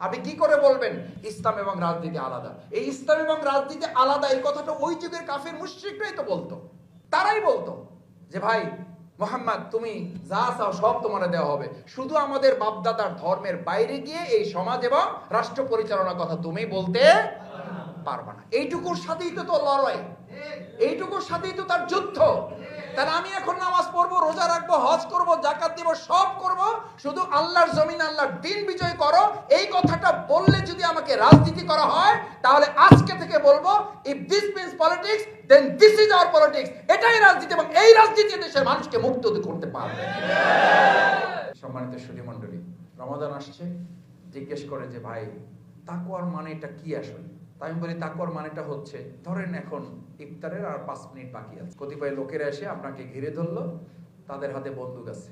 আপনি কি করে বলবেন? ইসলাম এবং রাজনীতি আলাদা। এই ইসলাম এবং রাজনীতি আলাদা, এই কথাটা ওই যুগের কাফের মুশ্রিকরাই তো বলতো। তারাই বলতো যে, ভাই, মোহাম্মদ, তুমি যা চাও সব তোমার দেওয়া হবে। শুধু আমাদের বাপদাদার ধর্মের বাইরে গিয়ে এই সমাজ এবং রাষ্ট্র পরিচালনার কথা তুমি বলতে পারবা না। এইটুকুর সাথেই তো তোর লড়াই। এইটুকুর সাথেই তো তার যুদ্ধ। তাহলে আমি এখন নামাজ পড়ব, রোজা রাখব, হজ করব জাকাত দিব, সব করব। শুধু আল্লাহর জমিন, আল্লাহর দিন বিজয় করো। এই কথাটা বললে যদি আমাকে রাজনীতি করা হয়, তাহলে আজকে থেকে বলব if this means politics then this is our politics এটাই রাজনীতি এবং এই রাজনীতি দেশের মানুষকে মুক্ত করতে পারবে। সম্মানিত সুধী মণ্ডলী, রমাদান আসছে। জিজ্ঞেস করে যে, ভাই তাকুয়ার মানেটা কি আসলে? তাই আমি বলি তাকুয়ার মানেটা হচ্ছে, ধরেন এখন ইফতারের আর পাঁচ মিনিট বাকি আছে। কতিপয় লোকেরা এসে আপনাকে ঘিরে ধরলো, তাদের হাতে বন্দুক আছে।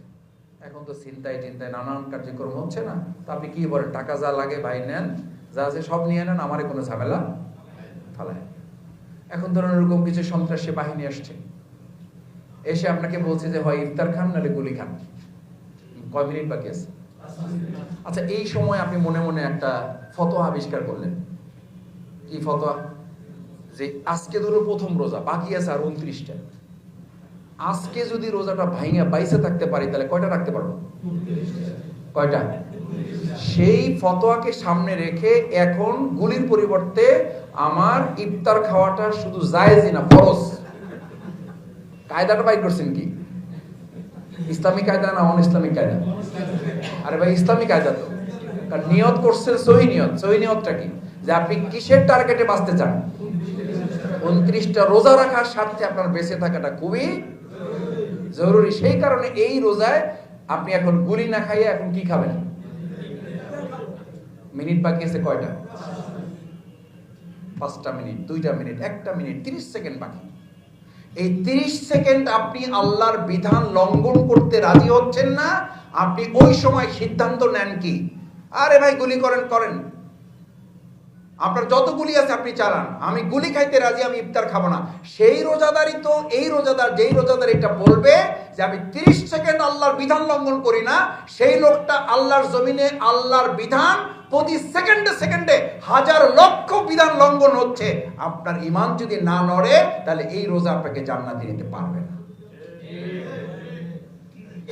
এখন তো চিন্তায় চিন্তায় নানান কার্যক্রম হচ্ছে না। তো আপনি কি বলেন, টাকা যা লাগে ভাই নেন, যা আছে সব নিয়ে নেন, আমারে কোনো ঝামেলা ফালায় এখন ধরুন এরকম কিছু সন্ত্রাসী বাহিনী আসছে। এসে আপনাকে বলছে যে, হয় ইফতার খান, নাহলে গুলি খান। কয় মিনিট বাকি আছে? আচ্ছা এই সময় আপনি মনে মনে একটা ফতোয়া আবিষ্কার করলেন। কি ফতোয়া? যে আজকে ধরো প্রথম রোজা, বাকি আছে আর উনত্রিশটা। আজকে যদি রোজাটা ভাইঙা বাইসে থাকতে পারি, তাহলে কয়টা রাখতে পারব? কয়টা? সেই ফতোয়াকে সামনে রেখে এখন গুলির পরিবর্তে আমার ইফতার খাওয়াটা শুধু জায়েজই না, ফরজ। কায়দাটা বাই করছেন কি? ইসলামিক কায়দা না অন ইসলামিক কায়দা? আরে ভাই ইসলামিক কায়দা তো। কারণ নিয়ত করছেন সহি নিয়ত। সহি নিয়তটা কি? যে আপনি কিসের টার্গেটে বাঁচতে চান? উনত্রিশটা রোজা রাখার স্বার্থে আপনার বেঁচে থাকাটা খুবই জরুরি। সেই কারণে এই রোজায় আপনি এখন গুলি না খাইয়ে এখন কি খাবেন? মিনিট বাকি আছে কয়টা? পাঁচটা মিনিট, দুইটা মিনিট, একটা মিনিট, তিরিশ সেকেন্ড বাকি। এই তিরিশ সেকেন্ড আপনি আল্লাহর বিধান লঙ্ঘন করতে রাজি হচ্ছেন না, আপনি ওই সময় সিদ্ধান্ত নেন কি? আরে ভাই, গুলি করেন করেন। আপনার যত গুলি আছে আপনি চালান। আমি গুলি খাইতে রাজি, আমি ইফতার খাব না। সেই রোজাদারই তো, এই রোজাদার, যেই রোজাদার এটা বলবে যে আমি তিরিশ সেকেন্ড আল্লাহর বিধান লঙ্ঘন করি না, সেই লোকটা আল্লাহর জমিনে আল্লাহর বিধান প্রতি সেকেন্ডে সেকেন্ডে হাজার লক্ষ বিধান লঙ্ঘন হচ্ছে। আপনার ইমান যদি না নড়ে, তাহলে এই রোজা আপনাকে জান্নাতে নিতে পারবে না।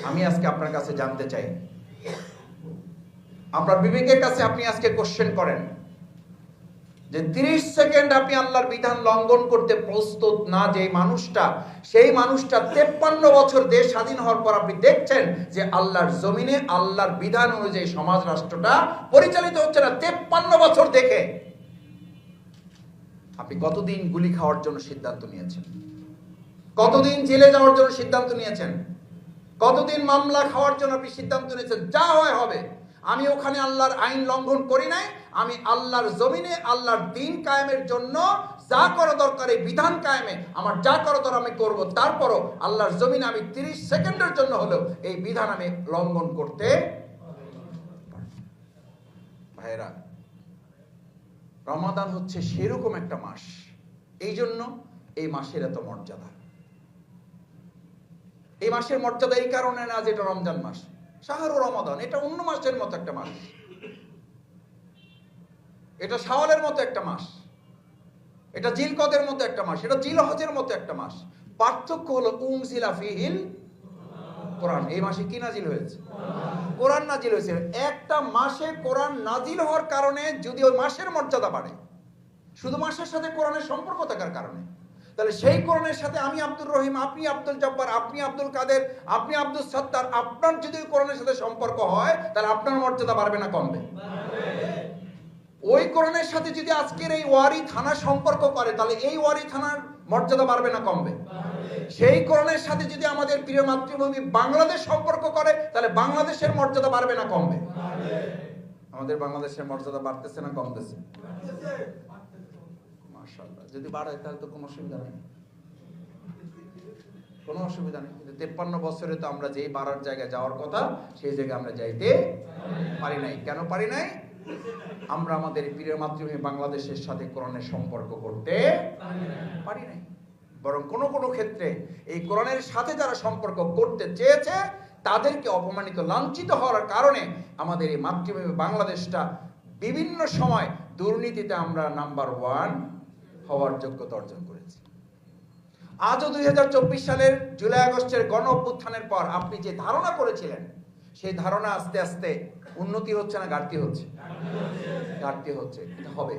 আমি আজকে আপনার কাছে জানতে চাই। আপনার বিবেকের কাছে আপনি আজকে কোশ্চেন করেন। যে 30 সেকেন্ড আপনি আল্লাহর বিধান লঙ্ঘন করতে প্রস্তুত না যে মানুষটা, সেই মানুষটা তেপ্পান্ন বছর দেশ স্বাধীন হওয়ার পর আপনি দেখছেন যে আল্লাহর জমিনে, আল্লাহর বিধান অনুযায়ী সমাজ রাষ্ট্রটা পরিচালিত হচ্ছে না তেপ্পান্ন বছর দেখে। আপনি কতদিন গুলি খাওয়ার জন্য সিদ্ধান্ত নিয়েছেন? কতদিন জেলে যাওয়ার জন্য সিদ্ধান্ত নিয়েছেন? কতদিন মামলা খাওয়ার জন্য আপনি সিদ্ধান্ত নিয়েছেন? যা হয় হবে। আমি ওখানে আল্লাহর আইন লঙ্ঘন করি নাই, আমি আল্লাহর জমিনে আল্লাহর দিন কায়েমের জন্য যা করা দরকার, এই বিধান কায়েমে আমার যা করা দরকার আমি করব। তারপরও আল্লাহর জমিনে আমি তিরিশ সেকেন্ডের জন্য হলেও এই বিধান আমি লঙ্ঘন করতে ভাইরা রমাদান হচ্ছে সেরকম একটা মাস। এই জন্য এই মাসের এত মর্যাদা। এই মাসের মর্যাদা এই কারণে না যে এটা রমজান মাস। শাহরু রমাদান, এটা অন্য মাসের মতো একটা মাস। এটা শাওয়ালের মতো একটা মাস। এটা জিলকদের মতো একটা মাস। এটা জিল হজের মতো একটা মাস। পার্থক্য হলো উমজিলা ফিহিল কোরআন। এই মাসে কি নাজিল হয়েছে? কোরআন নাজিল হয়েছে। একটা মাসে কোরআন নাজিল হওয়ার কারণে যদি ওই মাসের মর্যাদা বাড়ে, শুধু মাসের সাথে কোরআনের সম্পর্ক থাকার কারণে তাহলে সেই কোরআনের সাথে আমি আব্দুর রহিম, আপনি আব্দুল জব্বার, আপনি আব্দুল কাদের, আপনি আব্দুল সত্তার, আপনার যদি কোরআনের সাথে সম্পর্ক হয়, তাহলে আপনার মর্যাদা বাড়বে না কমবে। ওই কোরআনের সাথে যদি আজকের এই ওয়ারি থানা সম্পর্ক করে, তাহলে এই ওয়ারি থানার মর্যাদা বাড়বে না কমবে। সেই কোরআনের সাথে যদি আমাদের প্রিয় মাতৃভূমি বাংলাদেশ সম্পর্ক করে, তাহলে বাংলাদেশের মর্যাদা বাড়বে না কমবে। আমাদের বাংলাদেশের মর্যাদা বাড়তেছে না কমতেছে? মাশাআল্লাহ। যদি বাড়ে তাহলে তো কোনো অসুবিধা নেই। কোনো অসুবিধা নেই। কিন্তু তেপ্পান্ন বছরে তো আমরা যেই বাড়ার জায়গায় যাওয়ার কথা, সেই জায়গায় আমরা যাইতে পারি নাই। কেন পারি নাই? আমরা আমাদের প্রিয় মাতৃভূমি বাংলাদেশের সাথে কোরআনের সম্পর্ক করতে পারি নাই। বরং কোনো কোনো ক্ষেত্রে এই কোরআনের সাথে যারা সম্পর্ক করতে চেয়েছে, তাদেরকে অপমানিত, লাঞ্ছিত হওয়ার কারণে আমাদের এই মাতৃভূমি বাংলাদেশটা বিভিন্ন সময় দুর্নীতিতে আমরা নাম্বার ওয়ান হওয়ার যোগ্যতা অর্জন করেছি। আজও দুই সালের জুলাই আগস্টের গণ অভ্যুত্থানের পর আপনি যে ধারণা করেছিলেন, সেই ধারণা আস্তে আস্তে উন্নতি হচ্ছে না ঘাটতি হচ্ছে? ঘাটতি হচ্ছে, এটা হবে।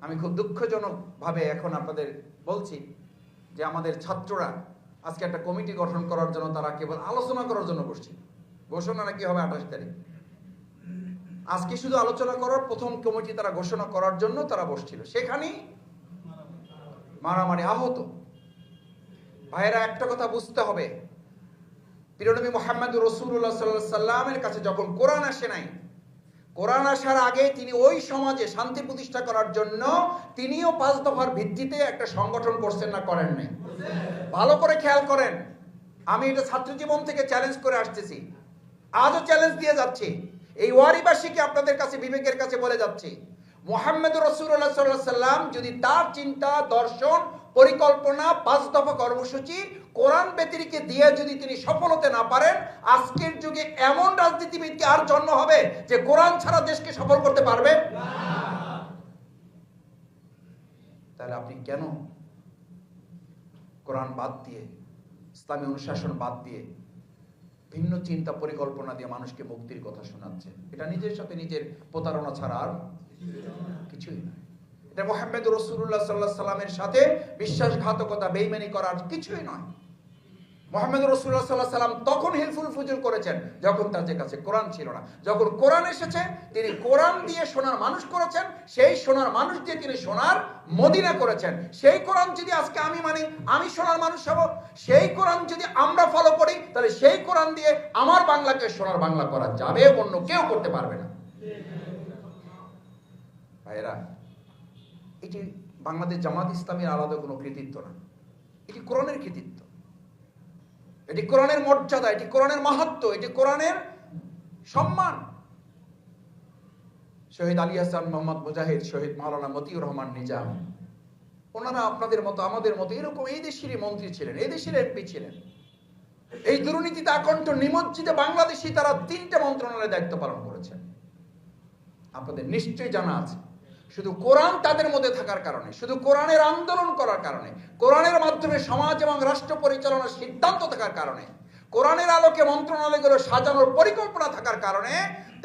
আমি খুব দুঃখজনক ভাবে এখন আপনাদের বলছি যে আমাদের ছাত্ররা আজকে একটা কমিটি গঠন করার জন্য তারা কেবল আলোচনা করার জন্য বসছে। ঘোষণা নাকি হবে আঠাশ তারিখ? আজকে শুধু আলোচনা করার, প্রথম কমিটি তারা ঘোষণা করার জন্য তারা বসছিল। সেখানেই মারামারি আহত। ভাইয়েরা, একটা কথা বুঝতে হবে। প্রিয়নবী মোহাম্মদ রসুল্লাহ সাল্লাহ সাল্লামের কাছে যখন কোরআন আসে নাই, কোরআন আসার আগে তিনি ওই সমাজে শান্তি প্রতিষ্ঠা করার জন্য তিনিও পাঁচ দফার ভিত্তিতে একটা সংগঠন করছেন না করেন নাই। ভালো করে খেয়াল করেন। আমি এটা ছাত্র জীবন থেকে চ্যালেঞ্জ করে আসতেছি। আজও চ্যালেঞ্জ দিয়ে যাচ্ছি। এই ওয়ারিবাসীকে আপনাদের কাছে, বিবেকের কাছে বলে যাচ্ছি মোহাম্মদ রসুল্লাহ সাল্লাহ সাল্লাম যদি তার চিন্তা, দর্শন, পরিকল্পনা, পাঁচ দফা কর্মসূচি, কোরআন ব্যতিরিকে দিয়ে যদি তিনি সফল হতে না পারেন, আজকের যুগে এমন রাজনীতিবিদকে আর জন্ম হবে যে কোরআন ছাড়া দেশকে সফল করতে পারবে? তাহলে আপনি কেন কোরআন বাদ দিয়ে, ইসলামী অনুশাসন বাদ দিয়ে ভিন্ন চিন্তা পরিকল্পনা দিয়ে মানুষকে মুক্তির কথা শোনাচ্ছে। এটা নিজের সাথে নিজের প্রতারণা ছাড়া আর কিছুই নয় এটা মোহাম্মদ রসুল্লাহ সাল্লাহ সাল্লামের সাথে বিশ্বাসঘাতকতা বেইমানি করার কিছুই নয়। মোহাম্মদ রসুল্লাহ সাল্লাহ সাল্লাম তখন হিলফুল ফুজুল করেছেন, যখন তাদের কাছে কোরআন ছিল না। যখন কোরআন এসেছে, তিনি কোরআন দিয়ে সোনার মানুষ করেছেন, সেই সোনার মানুষ দিয়ে তিনি সোনার মদিনা করেছেন। সেই কোরআন যদি আজকে আমি মানি, আমি সোনার মানুষ হব। সেই কোরআন যদি আমরা ফলো করি, তাহলে সেই কোরআন দিয়ে আমার বাংলাকে সোনার বাংলা করা যাবে, অন্য কেউ করতে পারবে না। ভাইয়েরা, এটি বাংলাদেশ জামাত ইসলামের আলাদা কোনো কৃতিত্ব না। এটি কোরআনের কৃতিত্ব। এটি কোরআনের মর্যাদা, এটি কোরআনের মাহাত্ম, এটি কোরআনের সম্মান। শহীদ আলী হাসান মোহাম্মদ মুজাহিদ, শহীদ মাওলানা মতিউর রহমান নিজাম, ওনারা আপনাদের মতো, আমাদের মতো, এরকম এই দেশেরই মন্ত্রী ছিলেন, এই দেশের এমপি ছিলেন। এই দুর্নীতিতে আকণ্ঠ নিমজ্জিত বাংলাদেশি তারা তিনটা মন্ত্রণালয়ে দায়িত্ব পালন করেছেন। আপনাদের নিশ্চয়ই জানা আছে শুধু কোরআন তাদের মধ্যে থাকার কারণে, শুধু কোরআনের আন্দোলন করার কারণে, কোরআনের মাধ্যমে সমাজ এবং রাষ্ট্র পরিচালনার সিদ্ধান্ত থাকার কারণে, কোরআনের আলোকে মন্ত্রণালয়গুলো সাজানোর পরিকল্পনা থাকার কারণে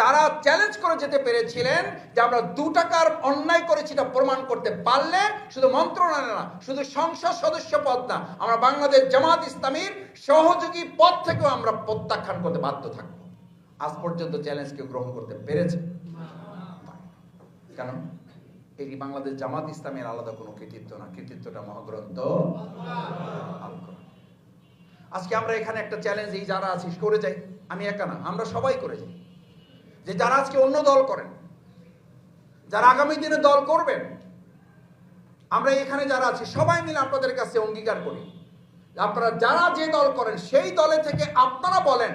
তারা চ্যালেঞ্জ করে যেতে পেরেছিলেন যে আমরা দু টাকার অন্যায় করেছি এটা প্রমাণ করতে পারলে শুধু মন্ত্রণালয় না, শুধু সংসদ সদস্য পদ না, আমরা বাংলাদেশ জামাত ইসলামীর সহযোগী পদ থেকেও আমরা প্রত্যাখ্যান করতে বাধ্য থাকব। আজ পর্যন্ত চ্যালেঞ্জ কেউ গ্রহণ করতে পেরেছে? কেন? এটি বাংলাদেশ জামাত ইসলামের আলাদা কোনো কৃতিত্ব না? কৃতিত্বটা মহাগ্রন্থ? আজকে আমরা এখানে একটা চ্যালেঞ্জ এই যারা আছি করে যাই। আমি একা না, আমরা সবাই করে যাই। যে যারা আজকে অন্য দল করেন, যারা আগামী দিনে দল করবেন, আমরা এখানে যারা আছি, সবাই মিলে আপনাদের কাছে অঙ্গীকার করি। আপনারা যারা যে দল করেন, সেই দলে থেকে আপনারা বলেন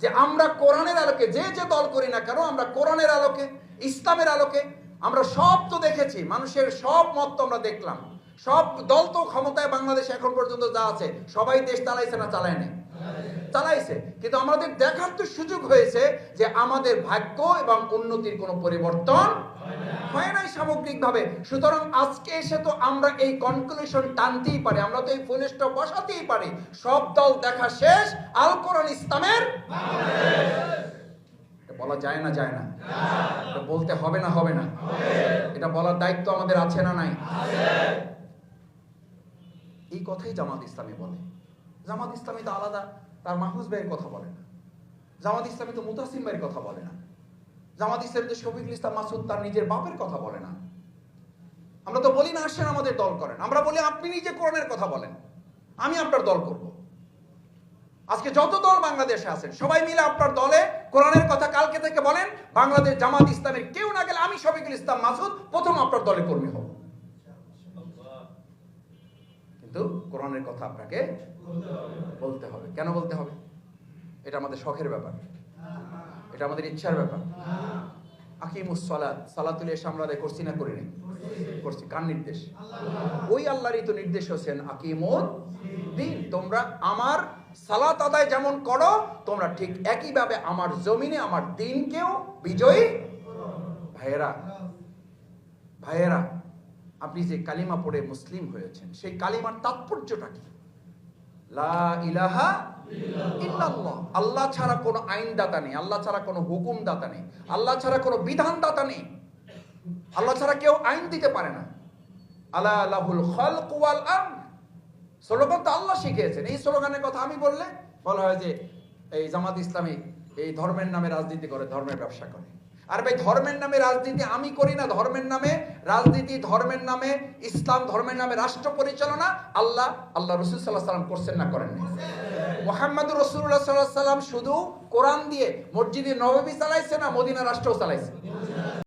যে আমরা কোরআনের আলোকে, যে যে দল করি না কেন, আমরা কোরআনের আলোকে, ইসলামের আলোকে আমরা সব তো দেখেছি, মানুষের সব মত তো আমরা দেখলাম। সব দল তো ক্ষমতায় বাংলাদেশ এখন পর্যন্ত যা আছে, সবাই দেশ চালাইছে না চালায় চালাইছে। কিন্তু আমাদের দেখার তো সুযোগ হয়েছে যে আমাদের ভাগ্য এবং উন্নতির কোনো পরিবর্তন হয় নাই সামগ্রিকভাবে। সুতরাং আজকে এসে তো আমরা এই কনক্লুশন টানতেই পারি, আমরা তো এই ফুলেসটা বসাতেই পারি। সব দল দেখা শেষ, আল কোরআন ইসলামের বলা যায় না যায় না। এটা বলতে হবে না হবে না। এটা বলার দায়িত্ব আমাদের আছে না নাই? এই কথাই জামাত ইসলামী বলে। জামাত ইসলামী তো আলাদা, তার মাহফুজ ভাইয়ের কথা বলে না। জামাত ইসলামী তো মুতাসিম ভাইয়ের কথা বলে না। জামাত ইসলামী তো শফিকুল ইসলাম মাসুদ তার নিজের বাপের কথা বলে না। আমরা তো বলি না আসেন আমাদের দল করেন। আমরা বলি, আপনি নিজে কোরআনের কথা বলেন। আমি আপনার দল করব। আজকে যত দল বাংলাদেশে আছেন, সবাই মিলে আপনার দলে কোরআনের কথা কালকে থেকে বলেন, বাংলাদেশ জামাত ইসলামের কেউ না গেলে আমি শফিকুল ইসলাম মাসুদ প্রথম আপনার দলে কর্মী হব। কিন্তু কোরআনের কথা আপনাকে বলতে হবে। কেন বলতে হবে? এটা আমাদের শখের ব্যাপার। এটা আমাদের ইচ্ছার ব্যাপার। আকিমুস সালাত, সালাতুল এসে আমরা করছি না করিনি করছি। কার নির্দেশ? ওই আল্লাহরই তো নির্দেশ হচ্ছেন আকিমুদ দিন। তোমরা আমার সালাত আদায় যেমন করো, তোমরা ঠিক একইভাবে আমার জমিনে, আমার দিনকেও বিজয়ী ভাইয়েরা ভাইয়েরা, আপনি যে কালিমা পড়ে মুসলিম হয়েছেন, সেই কালিমার তাৎপর্যটা কি? লা ইলাহা আল্লাহ ছাড়া কোনো আইনদাতা নেই, আল্লাহ ছাড়া কোনো হুকুমদাতা নেই, আল্লাহ ছাড়া কোনো বিধানদাতা নেই। আল্লাহ ছাড়া কেউ আইন দিতে পারে না। আলা লাহুল খালক ওয়াল স্লোগান তো আল্লাহ শিখিয়েছেন। এই স্লোগানের কথা আমি বললে বলা হয় যে, এই জামাত ইসলামী এই ধর্মের নামে রাজনীতি করে, ধর্মের ব্যবসা করে। আর ভাই, ধর্মের নামে রাজনীতি আমি করি না, ধর্মের নামে রাজনীতি, ধর্মের নামে ইসলাম, ধর্মের নামে রাষ্ট্র পরিচালনা আল্লাহ আল্লাহ রসুল সাল্লাহ সাল্লাম করছেন না, করেন মোহাম্মদ রসুল্লাহ সাল্লাহ সাল্লাম শুধু কোরআন দিয়ে মসজিদে নবমী চালাইছে না, মদিনা রাষ্ট্রও চালাইছে?